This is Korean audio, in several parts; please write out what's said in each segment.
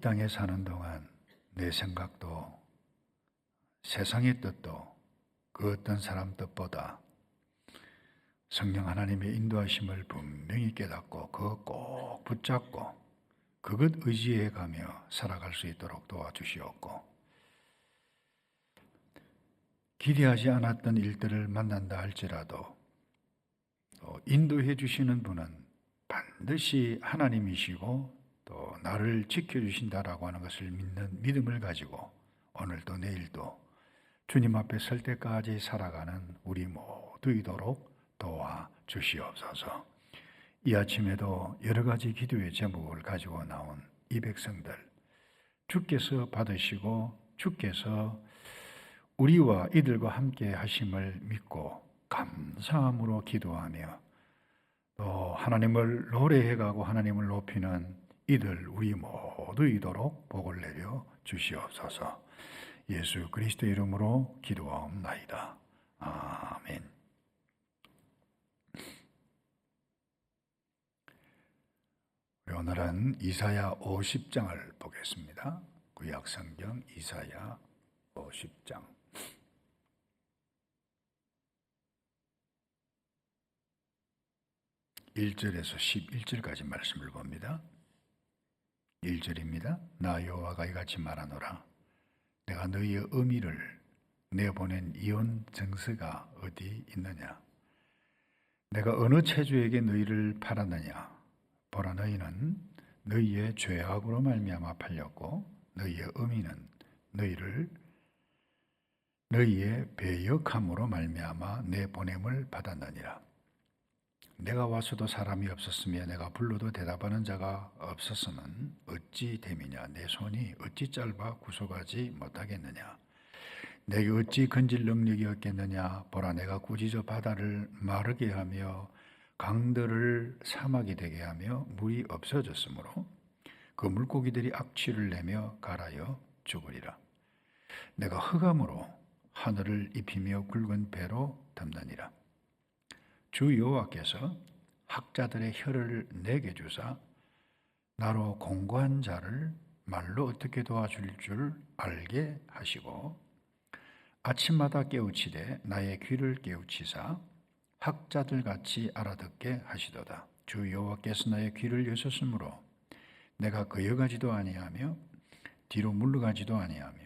땅에 사는 동안 내 생각도 세상의 뜻도 그 어떤 사람 뜻보다 성령 하나님의 인도하심을 분명히 깨닫고 그것 꼭 붙잡고 그것 의지해 가며 살아갈 수 있도록 도와주시옵고 기대하지 않았던 일들을 만난다 할지라도 또 인도해 주시는 분은 반드시 하나님이시고 또 나를 지켜주신다라고 하는 것을 믿는 믿음을 가지고 오늘도 내일도 주님 앞에 설 때까지 살아가는 우리 모두이도록 도와 주시옵소서. 이 아침에도 여러 가지 기도의 제목을 가지고 나온 이 백성들 주께서 받으시고 주께서 우리와 이들과 함께 하심을 믿고 감사함으로 기도하며 또 하나님을 노래해가고 하나님을 높이는 이들 우리 모두 이도록 복을 내려 주시옵소서. 예수 그리스도 이름으로 기도하옵나이다. 아멘. 오늘은 이사야 50장을 보겠습니다. 구약 성경 이사야 50장. 1절에서 11절까지 말씀을 봅니다. 1절입니다. 나 여호와가 이같이 말하노라. 내가 너희의 의미를 내보낸 이혼 정서가 어디 있느냐? 내가 어느 체주에게 너희를 팔았느냐? 보라 너희는 너희의 죄악으로 말미암아 팔렸고 너희의 의미는 너희를 너희의 배역함으로 말미암아 내 보냄을 받았느니라. 내가 와서도 사람이 없었으며 내가 불러도 대답하는 자가 없었으면 어찌 됨이냐? 내 손이 어찌 짧아 구속하지 못하겠느냐? 내게 어찌 건질 능력이 없겠느냐? 보라 내가 저 바다를 마르게 하며 강들을 사막이 되게 하며 물이 없어졌으므로 그 물고기들이 악취를 내며 갈아여 죽으리라. 내가 흑암으로 하늘을 입히며 굵은 배로 덮느니라 주 여호와께서 학자들의 혀를 내게 주사 나로 공고한 자를 말로 어떻게 도와줄 줄 알게 하시고 아침마다 깨우치되 나의 귀를 깨우치사 학자들 같이 알아듣게 하시도다. 주 여호와께서 나의 귀를 여셨으므로 내가 거여가지도 아니하며 뒤로 물러가지도 아니하며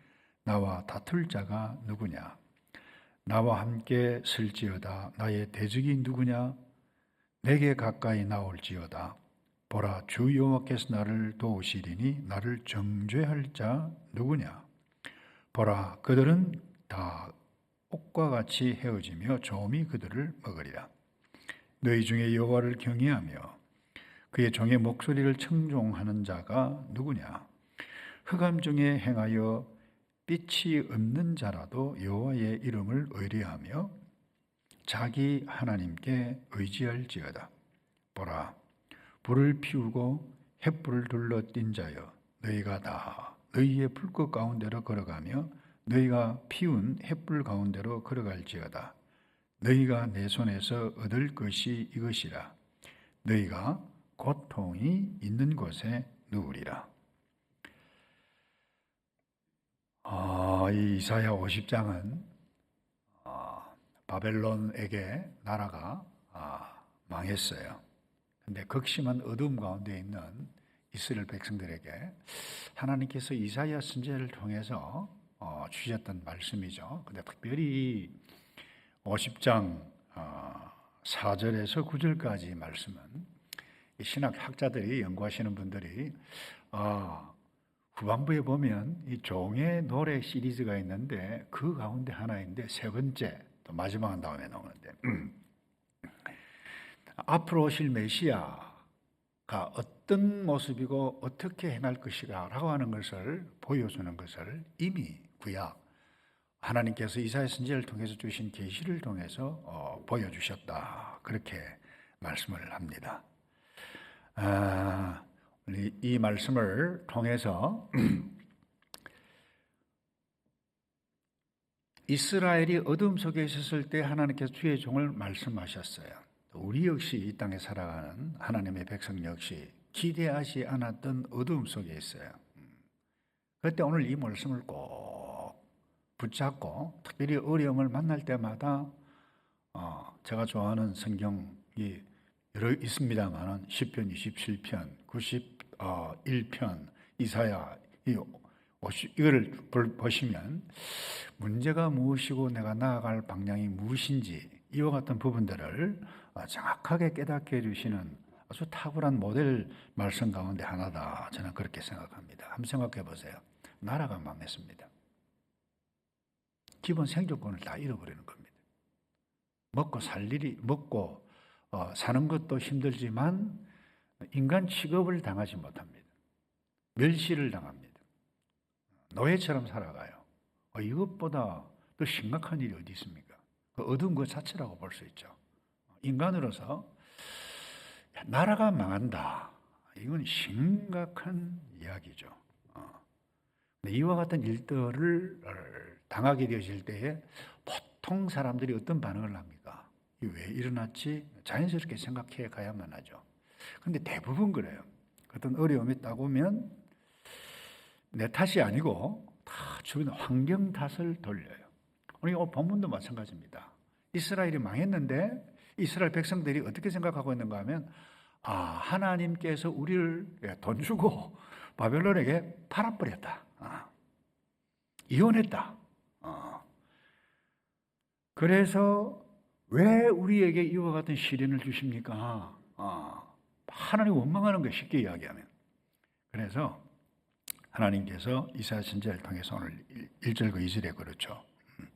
나와 다툴 자가 누구냐? 나와 함께 설지어다. 나의 대적이 누구냐? 내게 가까이 나올지어다. 보라, 주 여호와께서 나를 도우시리니 나를 정죄할 자 누구냐? 보라, 그들은 다 옥과 같이 헤어지며 조음이 그들을 먹으리라. 너희 중에 여호와를 경외하며 그의 종의 목소리를 청종하는 자가 누구냐? 흑암 중에 행하여 빛이 없는 자라도 여호와의 이름을 의뢰하며 자기 하나님께 의지할지어다. 보라, 불을 피우고 햇불을 둘러 띈 자여, 너희가 다 너희의 불꽃 가운데로 걸어가며 너희가 피운 햇불 가운데로 걸어갈지어다. 너희가 내 손에서 얻을 것이 이것이라. 너희가 고통이 있는 곳에 누우리라. 아, 이 이사야 50장은 아, 바벨론에게 나라가 아, 망했어요. 근데 극심한 어둠 가운데 있는 이스라엘 백성들에게 하나님께서 이사야 선지자를 통해서 어, 주셨던 말씀이죠. 근데 특별히 50장 어, 4절에서 9절까지 말씀은 신학 학자들이 연구하시는 분들이 아, 후반부에 보면 이 종의 노래 시리즈가 있는데 그 가운데 하나인데 세 번째 또 마지막 한 다음에 나오는데 앞으로 오실 메시아가 어떤 모습이고 어떻게 행할 것이라고 하는 것을 보여주는 것을 이미 구약 하나님께서 이사야 선지자를 통해서 주신 계시를 통해서 어, 보여주셨다 그렇게 말씀을 합니다. 아, 우리 이 말씀을 통해서 이스라엘이 어둠 속에 있었을 때 하나님께서 주의 종을 말씀하셨어요. 우리 역시 이 땅에 살아가는 하나님의 백성 역시 기대하지 않았던 어둠 속에 있어요. 그때 오늘 이 말씀을 꼭 붙잡고 특별히 어려움을 만날 때마다 어, 제가 좋아하는 성경이 여러 있습니다만은 10편, 27편, 91편, 이사야 이 이거를 볼- 보시면 문제가 무엇이고 내가 나아갈 방향이 무엇인지 이와 같은 부분들을 어, 정확하게 깨닫게 해주시는 아주 탁월한 모델 말씀 가운데 하나다 저는 그렇게 생각합니다. 한번 생각해 보세요. 나라가 망했습니다. 기본 생존권을 다 잃어버리는 겁니다. 먹고 살 일이 먹고 어, 사는 것도 힘들지만 인간 취급을 당하지 못합니다. 멸시를 당합니다. 노예처럼 살아가요. 어, 이것보다 더 심각한 일이 어디 있습니까? 그 어두운 것 자체라고 볼 수 있죠. 인간으로서 야, 나라가 망한다. 이건 심각한 이야기죠. 어. 이와 같은 일들을 당하게 되어질 때에 보통 사람들이 어떤 반응을 합니까? 왜 일어났지? 자연스럽게 생각해 가야만 하죠. 근데 대부분 그래요. 어떤 어려움이 딱 오면 내 탓이 아니고 다 주변 환경 탓을 돌려요. 우리 본문도 마찬가지입니다. 이스라엘이 망했는데 이스라엘 백성들이 어떻게 생각하고 있는가 하면 아 하나님께서 우리를 예, 돈 주고 바벨론에게 팔아버렸다. 아, 이혼했다. 아. 그래서 왜 우리에게 이와 같은 시련을 주십니까? 아, 하나님 원망하는 거 쉽게 이야기하면. 그래서 하나님께서 이사야 선지자를 통해서 오늘 1절과 2절에 그렇죠. 음.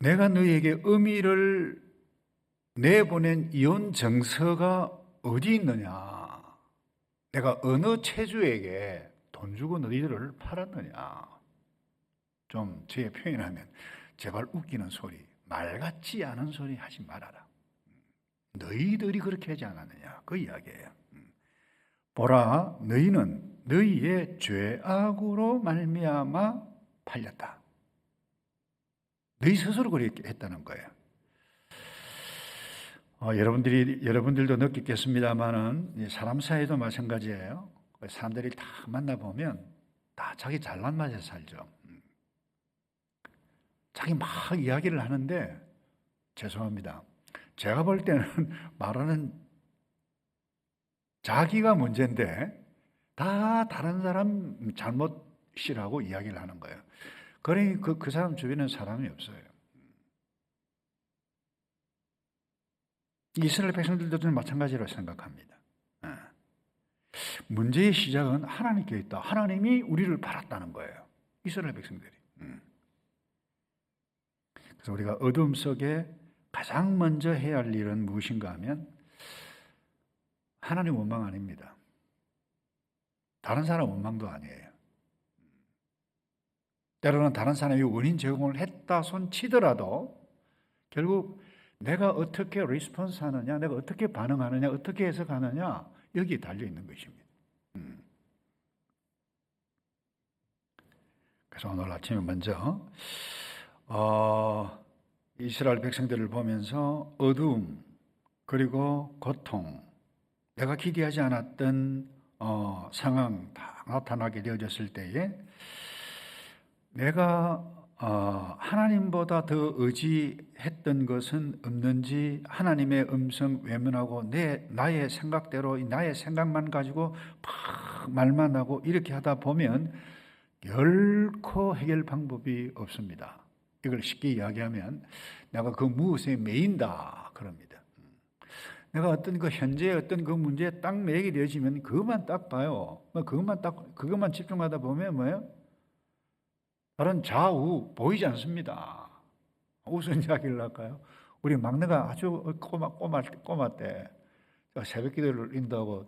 내가 너희에게 의미를 내보낸 이혼 정서가 어디 있느냐? 내가 어느 체주에게 돈 주고 너희들을 팔았느냐? 좀 제 표현하면 제발 웃기는 소리, 말 같지 않은 소리 하지 말아라. 너희들이 그렇게 하지 않았느냐? 그 이야기예요. 보라, 너희는 너희의 죄악으로 말미암아 팔렸다. 너희 스스로 그렇게 했다는 거예요. 어, 여러분들이 여러분들도 느끼겠습니다만은 사람 사이도 마찬가지예요. 사람들이 다 만나 보면 다 자기 잘난 맛에 살죠. 음. 자기 막 이야기를 하는데 죄송합니다. 제가 볼 때는 말하는 자기가 문제인데 다 다른 사람 잘못이라고 이야기를 하는 거예요. 그러니 그, 그 사람 주변에 사람이 없어요. 이스라엘 백성들도 마찬가지로 생각합니다. 예. 문제의 시작은 하나님께 있다. 하나님이 우리를 팔았다는 거예요. 이스라엘 백성들이. 음. 그래서 우리가 어둠 속에 가장 먼저 해야 할 일은 무엇인가 하면 하나님 원망 아닙니다. 다른 사람 원망도 아니에요. 때로는 다른 사람이 원인 제공을 했다 손 치더라도 결국 내가 어떻게 리스폰스 하느냐, 내가 어떻게 반응하느냐, 어떻게 해석하느냐, 여기에 달려 있는 것입니다. 음. 그래서 오늘 아침에 먼저, 어, 이스라엘 백성들을 보면서 어두움, 그리고 고통, 내가 기대하지 않았던 어, 상황 다 나타나게 되어졌을 때에 내가 어, 하나님보다 더 의지했던 것은 없는지 하나님의 음성 외면하고 내 나의 생각대로 나의 생각만 가지고 막 말만 하고 이렇게 하다 보면 결코 해결 방법이 없습니다. 이걸 쉽게 이야기하면 내가 그 무엇에 매인다 그럽니다. 내가 어떤 그 현재 어떤 그 문제에 딱 매게 되어지면 그것만 딱 봐요. 뭐 그것만 딱 그것만 집중하다 보면 뭐예요? 다른 좌우 보이지 않습니다. 무슨 이야기를 할까요? 우리 막내가 아주 꼬마 꼬마 꼬마 때 새벽 기도를 인다고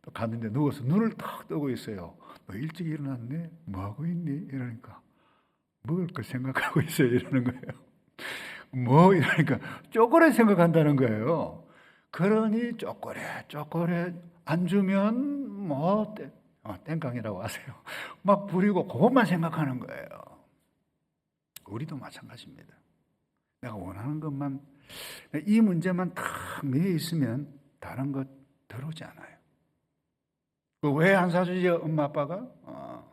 또 갔는데 누워서 눈을 탁 뜨고 있어요. 너 일찍 일어났네? 뭐 하고 있니? 이러니까 걸 생각하고 있어요. 이러는 거예요. 뭐 이러니까 쪼꼬레 생각한다는 거예요. 그러니 쪼꼬레 쪼꼬레 안 주면 뭐 땡, 어, 땡깡이라고 하세요. 막 부리고 그것만 생각하는 거예요. 우리도 마찬가지입니다. 내가 원하는 것만 이 문제만 딱 매여 있으면 다른 것 들어오지 않아요. 왜안 사주지 엄마 아빠가? 어, 음.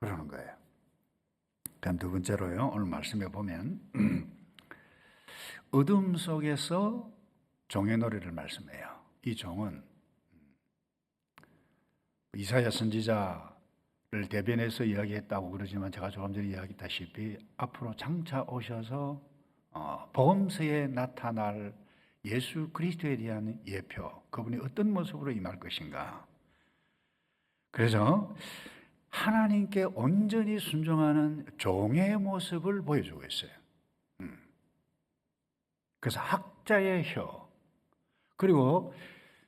그러는 거예요. 그럼 두 번째로요. 오늘 말씀에 보면 어둠 속에서 종의 노래를 말씀해요. 이 종은 이사야 선지자를 대변해서 이야기했다고 그러지만 제가 조금 전에 이야기했다시피 앞으로 장차 오셔서 어, 보험서에 나타날 예수 그리스도에 대한 예표, 그분이 어떤 모습으로 임할 것인가. 그래서 하나님께 온전히 순종하는 종의 모습을 보여주고 있어요. 음. 그래서 학자의 혀, 그리고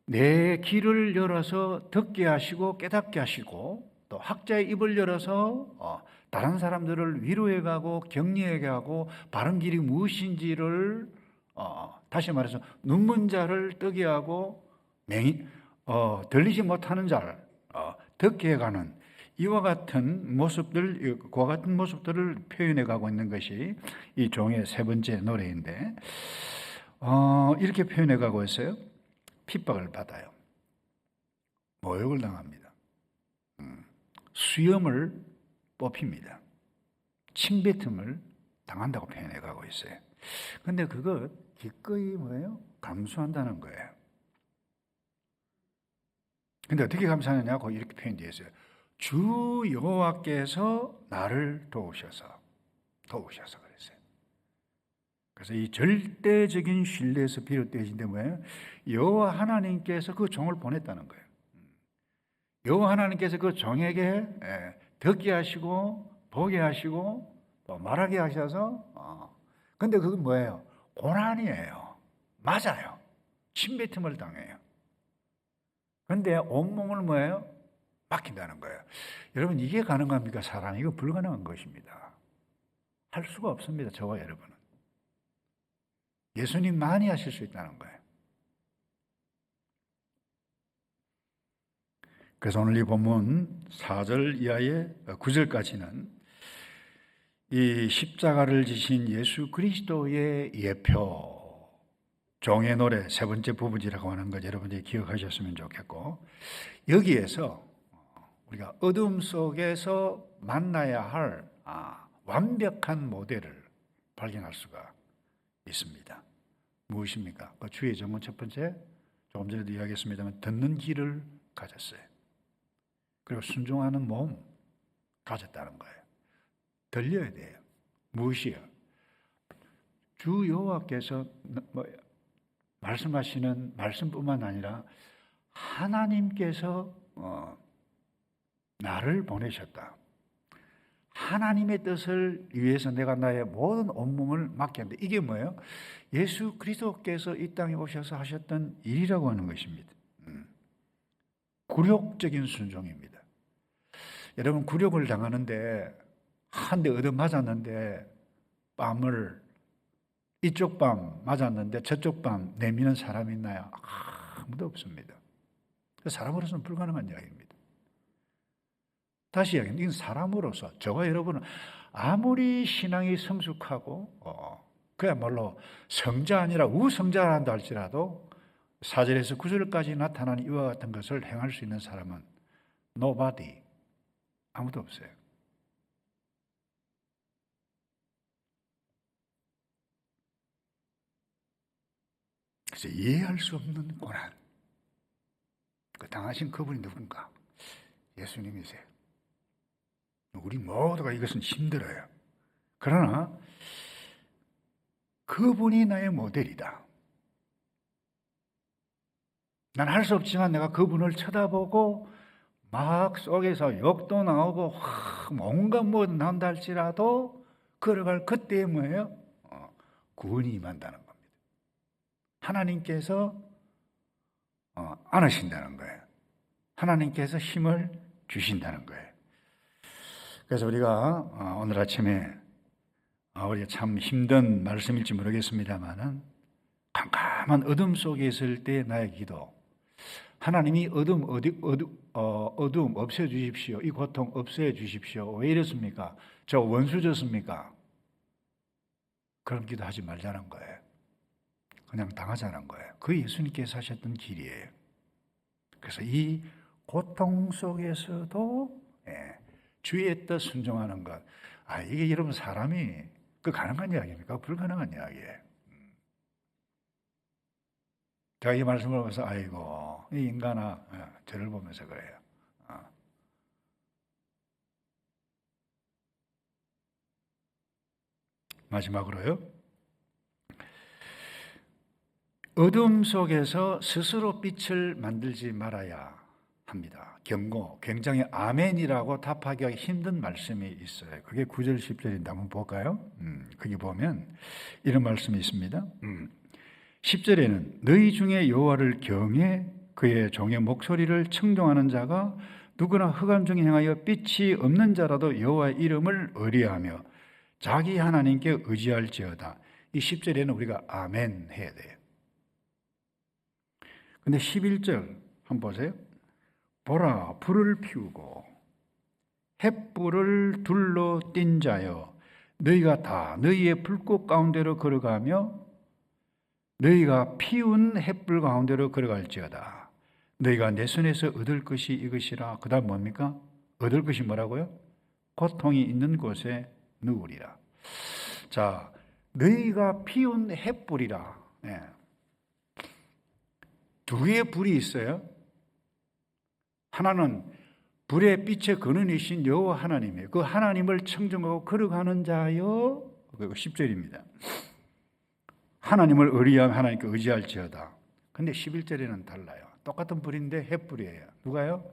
내 귀를 열어서 듣게 하시고 깨닫게 하시고 또 학자의 입을 열어서 어, 다른 사람들을 위로해 가고 격려해 가고 바른 길이 무엇인지를 어, 다시 말해서 눈먼 자를 뜨게 하고 맹, 어, 들리지 못하는 자를 어, 듣게 해가는 이와 같은 모습들, 그와 같은 모습들을 표현해 가고 있는 것이 이 종의 세 번째 노래인데, 어, 이렇게 표현해 가고 있어요. 핍박을 받아요. 모욕을 당합니다. 음, 수염을 뽑힙니다. 침뱉음을 당한다고 표현해 가고 있어요. 근데 그거 기꺼이 뭐예요? 감수한다는 거예요. 근데 어떻게 감사하느냐고 이렇게 표현되어 있어요. 주 여호와께서 나를 도우셔서 도우셔서 그랬어요. 그래서 이 절대적인 신뢰에서 비롯되어진데 뭐예요? 여호와 하나님께서 그 종을 보냈다는 거예요. 여호와 하나님께서 그 종에게 예, 듣게 하시고 보게 하시고 또 말하게 하셔서 어. 근데 그건 뭐예요? 고난이에요. 맞아요. 침뱉음을 당해요. 그런데 온몸을 뭐예요? 맡긴다는 거예요. 여러분 이게 가능합니까? 사람 이거 불가능한 것입니다. 할 수가 없습니다. 저와 여러분은. 예수님만이 하실 수 있다는 거예요. 그래서 오늘 이 본문 4절 이하의 9절까지는 이 십자가를 지신 예수 그리스도의 예표 종의 노래 세 번째 부분이라고 하는 것 여러분들이 기억하셨으면 좋겠고 여기에서 우리가 어둠 속에서 만나야 할 아, 완벽한 모델을 발견할 수가 있습니다. 무엇입니까? 그 주의 정은 첫 번째 조금 전에도 이야기했습니다만 듣는 귀를 가졌어요. 그리고 순종하는 몸 가졌다는 거예요. 들려야 돼요. 무엇이요? 주 여호와께서 뭐 말씀하시는 말씀뿐만 아니라 하나님께서 어, 나를 보내셨다. 하나님의 뜻을 위해서 내가 나의 모든 온몸을 맡겼는데 이게 뭐예요? 예수 그리스도께서 이 땅에 오셔서 하셨던 일이라고 하는 것입니다. 음. 굴욕적인 순종입니다. 여러분 굴욕을 당하는데 한 대 얻어 맞았는데 뺨을 이쪽 뺨 맞았는데 저쪽 뺨 내미는 사람이 있나요? 아무도 없습니다. 사람으로서는 불가능한 이야기입니다. 다시 이야기합니다. 이건 사람으로서 저와 여러분은 아무리 신앙이 성숙하고 어, 그야말로 성자 아니라 우성자라 한다 할지라도 4절에서 9절까지 나타나는 이와 같은 것을 행할 수 있는 사람은 nobody 아무도 없어요. 그래서 이해할 수 없는 고난. 그 당하신 그분이 누군가? 예수님이세요. 우리 모두가 이것은 힘들어요. 그러나 그분이 나의 모델이다. 난 할 수 없지만 내가 그분을 쳐다보고 막 속에서 욕도 나오고 온갖 뭐 나온다 할지라도 걸어갈 그때에 뭐예요? 어, 구원이 임한다는 겁니다. 하나님께서 어, 안으신다는 거예요. 하나님께서 힘을 주신다는 거예요. 그래서 우리가 어, 오늘 아침에 아, 우리가 참 힘든 말씀일지 모르겠습니다만은 깜깜한 어둠 속에 있을 때 나의 기도. 하나님이 어둠 어디 어둠 어, 어둠 없애 주십시오. 이 고통 없애 주십시오. 왜 이렇습니까? 저 원수 졌습니까? 그런 기도 하지 말자는 거예요. 그냥 당하자는 거예요. 그 예수님께서 하셨던 길이에요. 그래서 이 고통 속에서도 예, 주의 뜻 순종하는 것. 아, 이게 여러분 사람이 그 가능한 이야기입니까? 불가능한 이야기예요. 음. 제가 이 말씀을 보면서 아이고 이 인간아 예, 저를 보면서 그래요. 어. 마지막으로요. 어둠 속에서 스스로 빛을 만들지 말아야 합니다. 경고, 굉장히 아멘이라고 답하기 힘든 말씀이 있어요. 그게 9절, 10절인데 한번 볼까요? 음, 거기 보면 이런 말씀이 있습니다. 음, 10절에는 너희 중에 여호와를 경외 그의 종의 목소리를 청종하는 자가 누구나 흑암 중에 행하여 빛이 없는 자라도 여호와의 이름을 의뢰하며 자기 하나님께 의지할지어다. 이 10절에는 우리가 아멘 해야 돼요. 근데 11절 한번 보세요. 보라 불을 피우고 햇불을 둘러 띈 자여 너희가 다 너희의 불꽃 가운데로 걸어가며 너희가 피운 햇불 가운데로 걸어갈지어다 너희가 내 손에서 얻을 것이 이것이라 그 다음 뭡니까? 얻을 것이 뭐라고요? 고통이 있는 곳에 누우리라 자 너희가 피운 햇불이라 네. 두 개의 불이 있어요 하나는 불의 빛의 근원이신 여호와 하나님이에요. 그 하나님을 청정하고 걸어가는 자여 그리고 10절입니다. 하나님을 의리하며 하나님께 의지할지어다. 근데 11절에는 달라요. 똑같은 불인데 햇불이에요. 누가요?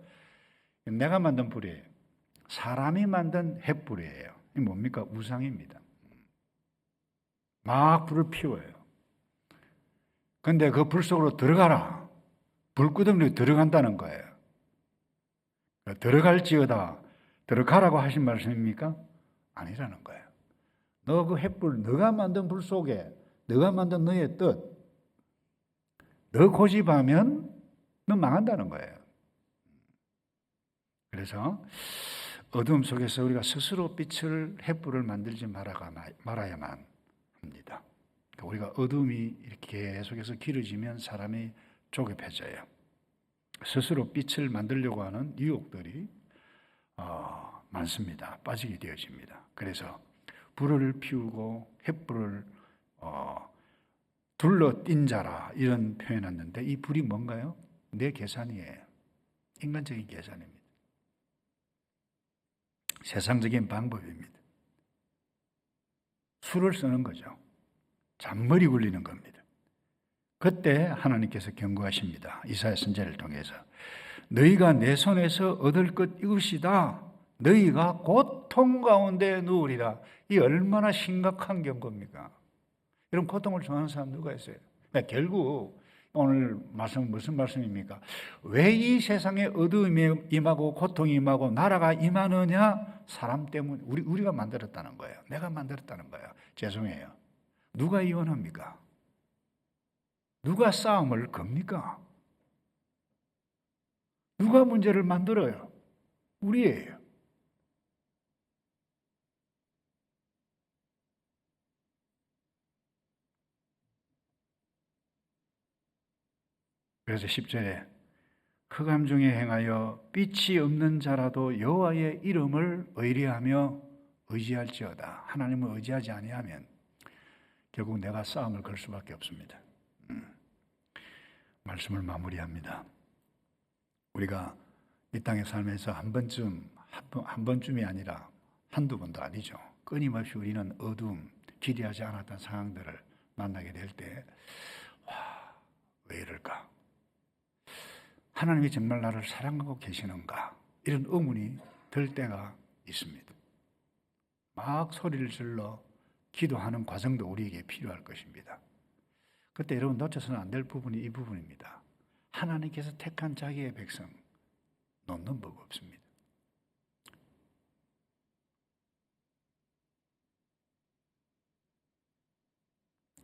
내가 만든 불이에요. 사람이 만든 햇불이에요. 이 뭡니까? 우상입니다. 막 불을 피워요. 근데 그 불 속으로 들어가라. 불구덩이로 들어간다는 거예요. 들어갈지어다. 들어가라고 하신 말씀입니까? 아니라는 거예요. 너그 햇불, 너가 만든 불 속에, 너가 만든 너의 뜻, 너 고집하면 너 망한다는 거예요. 그래서 어둠 속에서 우리가 스스로 빛을 햇불을 만들지 말아가, 말아야만 합니다. 그러니까 우리가 어둠이 이렇게 계속해서 길어지면 사람이 조급해져요. 스스로 빛을 만들려고 하는 유혹들이 어, 많습니다. 빠지게 되어집니다. 그래서 불을 피우고 햇불을 어, 둘러 띈 자라 이런 표현했는데 이 불이 뭔가요? 내 계산이에요. 인간적인 계산입니다. 세상적인 방법입니다. 수를 쓰는 거죠. 잔머리 굴리는 겁니다. 그때 하나님께서 경고하십니다. 이사야 선제를 통해서 너희가 내 손에서 얻을 것 이것이다. 너희가 고통 가운데 누우리라. 이 얼마나 심각한 경고입니까? 이런 고통을 좋아하는 사람 누가 있어요? 그러니까 결국 오늘 말씀 무슨 말씀입니까? 왜 이 세상에 어두움이 임하고 고통이 임하고 나라가 임하느냐? 사람 때문에 우리 우리가 만들었다는 거예요. 내가 만들었다는 거예요. 죄송해요. 누가 이혼합니까? 누가 싸움을 겁니까? 누가 문제를 만들어요? 우리예요. 그래서 10절에 흑암 중에 행하여 빛이 없는 자라도 여호와의 이름을 의리하며 의지할지어다. 하나님을 의지하지 아니하면 결국 내가 싸움을 걸 수밖에 없습니다. 말씀을 마무리합니다. 우리가 이 땅에 살면서 한 번쯤 한 번쯤이 아니라 한두 번도 아니죠. 끊임없이 우리는 어둠, 기대하지 않았던 상황들을 만나게 될 때, 와, 왜 이럴까? 하나님이 정말 나를 사랑하고 계시는가? 이런 의문이 들 때가 있습니다. 막 소리를 질러 기도하는 과정도 우리에게 필요할 것입니다. 그때 여러분 놓쳐서는 안 될 부분이 이 부분입니다. 하나님께서 택한 자기의 백성 놓는 법 없습니다.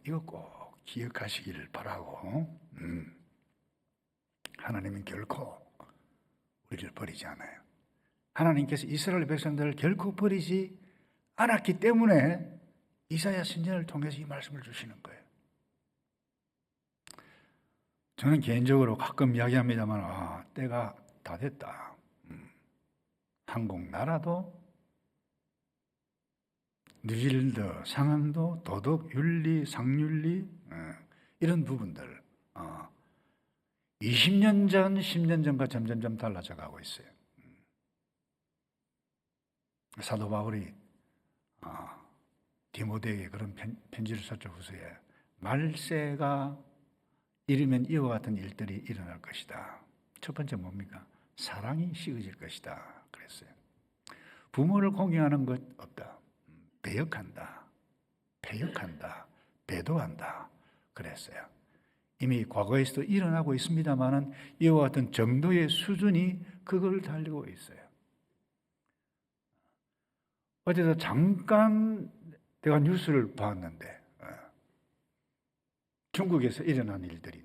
이거 꼭 기억하시기를 바라고 음. 하나님은 결코 우리를 버리지 않아요. 하나님께서 이스라엘 백성들을 결코 버리지 않았기 때문에 이사야 선지자를 통해서 이 말씀을 주시는 거예요. 저는 개인적으로 가끔 이야기합니다만 아, 때가 다 됐다. 음. 한국 나라도 뉴질랜드 상황도 도덕 윤리 상윤리 어, 이런 부분들 어, 20년 전, 10년 전과 점점점 달라져 가고 있어요. 음. 사도 바울이 어, 디모데에게 그런 편, 편지를 썼죠 후서에 말세가 이르면 이와 같은 일들이 일어날 것이다. 첫 번째 뭡니까? 사랑이 식어질 것이다. 그랬어요. 부모를 공경하는 것 없다. 배역한다. 배역한다. 배도한다. 그랬어요. 이미 과거에서도 일어나고 있습니다만은 이와 같은 정도의 수준이 그걸 달리고 있어요. 어제도 잠깐 내가 뉴스를 봤는데 어, 중국에서 일어난 일들이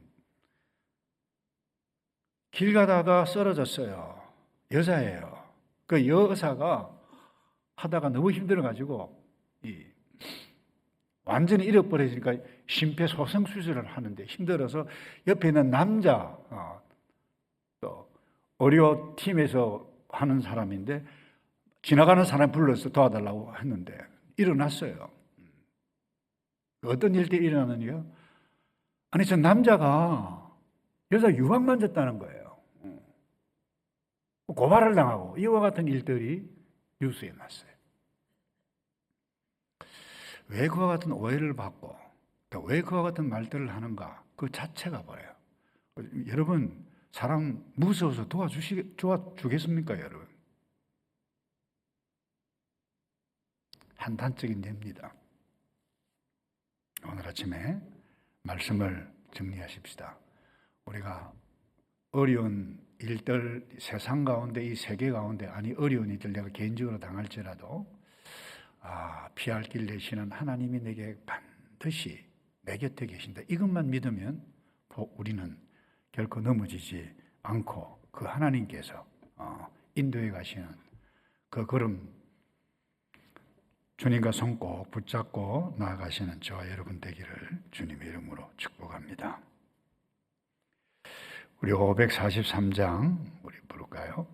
길 가다가 쓰러졌어요. 여자예요. 그 여사가 하다가 너무 힘들어가지고 이 완전히 잃어버리니까 심폐소생 수술을 하는데 힘들어서 옆에 있는 남자 어, 또 의료 팀에서 하는 사람인데 지나가는 사람 불러서 도와달라고 했는데 일어났어요. 어떤 일 때 일어나느냐? 아니 저 남자가 여자 유방 만졌다는 거예요. 고발을 당하고 이와 같은 일들이 뉴스에 났어요. 왜 그와 같은 오해를 받고 또왜 그와 같은 말들을 하는가 그 자체가 뭐예요? 여러분 사람 무서워서 도와주시 도와주겠습니까, 여러분? 한단적인 예입니다. 오늘 아침에 말씀을 정리하십시다. 우리가 어려운 일들 세상 가운데 이 세계 가운데 아니 어려운 일들 내가 개인적으로 당할지라도 아, 피할 길 내시는 하나님이 내게 반드시 내 곁에 계신다. 이것만 믿으면 우리는 결코 넘어지지 않고 그 하나님께서 어, 인도해 가시는 그 걸음 주님과 손 꼭 붙잡고 나아가시는 저와 여러분 되기를 주님의 이름으로 축복합니다. 우리 543장 우리 부를까요?